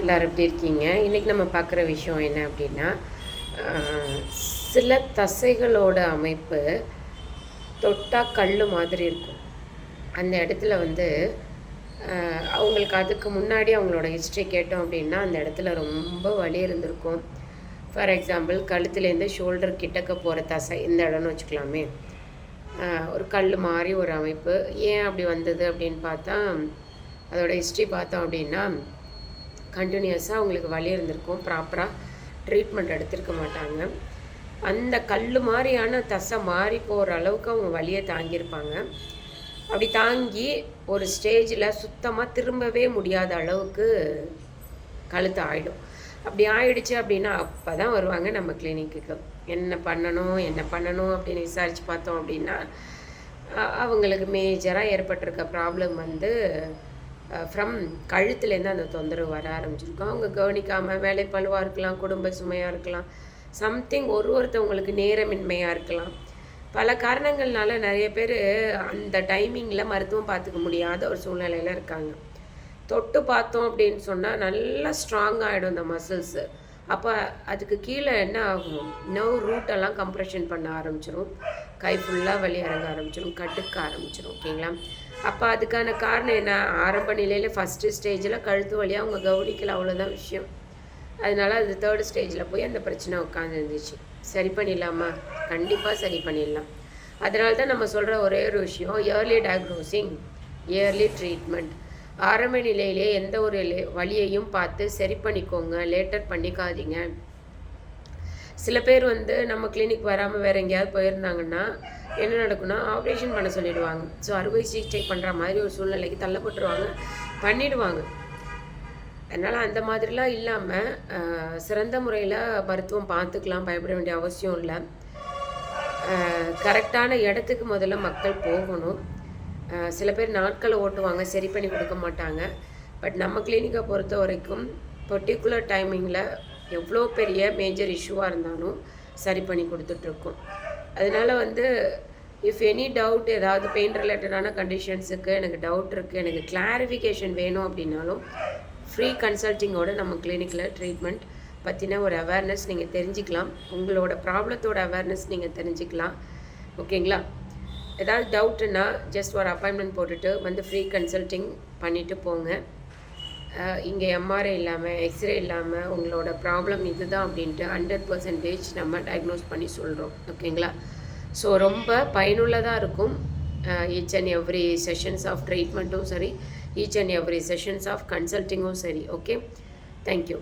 எல்லோரும் எப்படி இருக்கீங்க? இன்றைக்கி நம்ம பார்க்குற விஷயம் என்ன அப்படின்னா சில தசைகளோட அமைப்பு தொட்டா கல் மாதிரி இருக்கும். அந்த இடத்துல வந்து அவங்களுக்கு அதுக்கு முன்னாடி அவங்களோட ஹிஸ்ட்ரி கேட்டோம் அப்படின்னா அந்த இடத்துல ரொம்ப வலி இருந்திருக்கும். ஃபார் எக்ஸாம்பிள் கழுத்துலேருந்து ஷோல்டர் கிட்டக்க போகிற தசை இந்த இடம்னு வச்சுக்கலாமே. ஒரு கல் மாதிரி ஒரு அமைப்பு. ஏன் அப்படி வந்தது அப்படின்னு பார்த்தா அதோட ஹிஸ்ட்ரி பார்த்தோம் அப்படின்னா கண்டினியூஸாக அவங்களுக்கு வலி இருந்திருக்கும். ப்ராப்பராக ட்ரீட்மெண்ட் எடுத்திருக்க மாட்டாங்க. அந்த கல் மாதிரியான தசை மாறி போகிற அளவுக்கு அவங்க வழியை தாங்கியிருப்பாங்க. அப்படி தாங்கி ஒரு ஸ்டேஜில் சுத்தமாக திரும்பவே முடியாத அளவுக்கு கழுத்து ஆகிடும் அப்படி ஆயிடுச்சு அப்படின்னா அப்போ தான் வருவாங்க நம்ம கிளினிக்கு என்ன பண்ணணும் என்ன பண்ணணும் அப்படின்னு விசாரித்து பார்த்தோம் அப்படின்னா அவங்களுக்கு மேஜராக ஏற்பட்டிருக்க ப்ராப்ளம் வந்து ஃப்ரம் கழுத்துலேருந்து அந்த தொந்தரவு வர ஆரம்பிச்சிருக்கும். அவங்க கவனிக்காமல் வேலை பழுவாக இருக்கலாம் குடும்ப சுமையாக இருக்கலாம் சம்திங் ஒரு ஒருத்தவங்களுக்கு நேரமின்மையாக இருக்கலாம். பல காரணங்கள்னால நிறைய பேர் அந்த டைமிங்கில் மருத்துவம் பார்த்துக்க முடியாத ஒரு சூழ்நிலையில் இருக்காங்க. தொட்டு பார்த்தோம் அப்படின்னு சொன்னால் நல்லா ஸ்ட்ராங் ஆகிடும் இந்த மசில்ஸு அப்போ அதுக்கு கீழே என்ன ஆகும்? நர்வ் ரூட்டெல்லாம் கம்ப்ரெஷன் பண்ண ஆரம்பிச்சிடும் கை ஃபுல்லாக வலி இறங்க ஆரம்பிச்சிடும் கட்டுக்க ஆரம்பிச்சிடும் ஓகேங்களா அப்போ அதுக்கான காரணம் என்ன? ஆரம்ப நிலையில் ஃபஸ்ட்டு ஸ்டேஜில் கழுத்து வழியாக அவங்க கவனிக்கல அவ்வளோதான் விஷயம். அதனால அது தேர்ட் ஸ்டேஜில் போய் அந்த பிரச்சனை உட்காந்துருந்துச்சு சரி பண்ணிடலாமா? கண்டிப்பாக சரி பண்ணிடலாம். அதனால தான் நம்ம சொல்கிற ஒரே ஒரு விஷயம் இயர்லி டயக்னோசிங் இயர்லி ட்ரீட்மெண்ட் ஆரம்ப நிலையிலே எந்த ஒரு லே- பார்த்து சரி பண்ணிக்கோங்க லேட்டர் பண்ணிக்காதீங்க. சில பேர் வந்து நம்ம கிளினிக் வராமல் வேறு எங்கேயாவது போயிருந்தாங்கன்னா என்ன நடக்கும்னா ஆப்ரேஷன் பண்ண சொல்லிடுவாங்க. ஸோ அறுவை சிகிச்சை பண்ணுற மாதிரி ஒரு சூழ்நிலைக்கு தள்ளப்பட்டுருவாங்க. பண்ணிடுவாங்க. அதனால் அந்த மாதிரிலாம் இல்லாமல் சிறந்த முறையில் மருத்துவம் பார்த்துக்கலாம் பயப்பட வேண்டிய அவசியம் இல்லை. கரெக்டான இடத்துக்கு முதல்ல மக்கள் போகணும். சில பேர் நாட்களை ஓட்டுவாங்க சரி பண்ணி கொடுக்க மாட்டாங்க. பட் நம்ம கிளினிக்கை பொறுத்த வரைக்கும் பர்டிகுலர் டைமிங்கில் எவ்வளோ பெரிய மேஜர் இஷ்யூவாக இருந்தாலும் சரி பண்ணி கொடுத்துட்ருக்கோம். அதனால் வந்து இஃப் எனி டவுட் ஏதாவது பெயின் ரிலேட்டடான கண்டிஷன்ஸுக்கு எனக்கு டவுட் இருக்குது எனக்கு கிளாரிஃபிகேஷன் வேணும் அப்படின்னாலும் ஃப்ரீ கன்சல்ட்டிங்கோட நம்ம கிளினிக்கில் ட்ரீட்மெண்ட் பற்றின ஒரு அவேர்னஸ் நீங்கள் தெரிஞ்சுக்கலாம். உங்களோட ப்ராப்ளத்தோட அவேர்னஸ் நீங்கள் தெரிஞ்சுக்கலாம். ஓகேங்களா? ஏதாவது டவுட்டுன்னா ஜஸ்ட் ஒரு அப்பாயின்மெண்ட் போட்டுட்டு வந்து ஃப்ரீ கன்சல்ட்டிங் பண்ணிவிட்டு போங்க. இங்கே எம்ஆர்ஐ இல்லாமல் எக்ஸ்ரே இல்லாமல் உங்களோட ப்ராப்ளம் இது தான் அப்படின்ட்டு ஹண்ட்ரட் பர்சன்டேஜ் நம்ம டயக்னோஸ் பண்ணி சொல்கிறோம் ஓகேங்களா ஸோ ரொம்ப பயனுள்ளதாக இருக்கும். Each and every sessions of ட்ரீட்மெண்ட்டும் சரி each and every sessions of கன்சல்ட்டிங்கும் சரி. Okay thank you